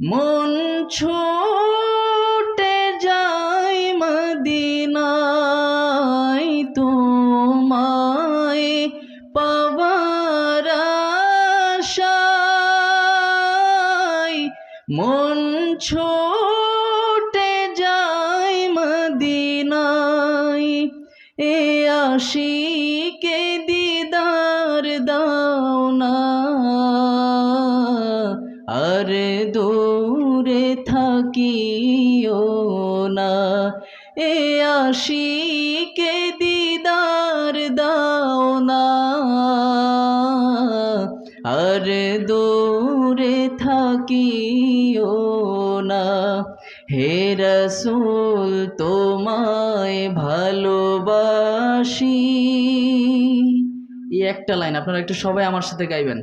মন ছোটে যায় মদিনায়, তোমায় পাওয়ার আশায়। মন ছোটে যায় মদিনায়, এ আশিকে দিদার দাও না। আর দূরে থাকিও না। এ আশিকে দিদার দাও না। আর দূরে থাকিও না। হে রসুল, তোমায় ভালোবাসি। এই একটা লাইন, আপনারা একটু সবাই আমার সাথে গাইবেন।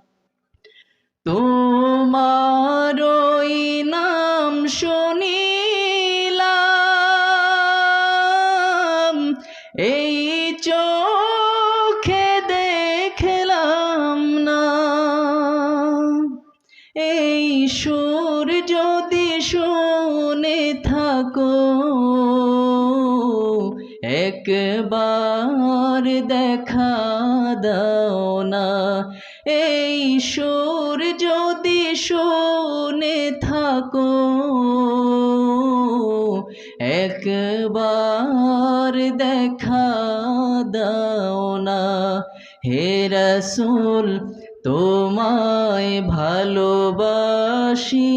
তোমার নাম শুনিলাম। এই চোখে দেখলাম না। এই সুর যদি শুনে থাকো, একবার দেখা দাও না। এই সুর যদি শুনে থাকো, একবার দেখা দাও না। হে রসুল, তোমায় ভালোবাসি।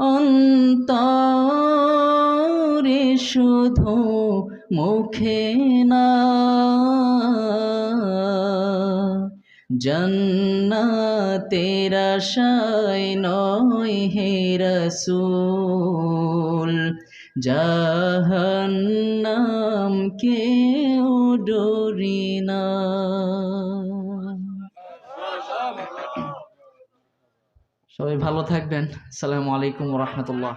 অন্তরে শুধু মুখে না। জন্নাতের আশায় নয় হে রসুল, জাহান্নাম কেউ ডরি না। সবাই ভালো থাকবেন। আসসালামু আলাইকুম রহমতুল্লাহ।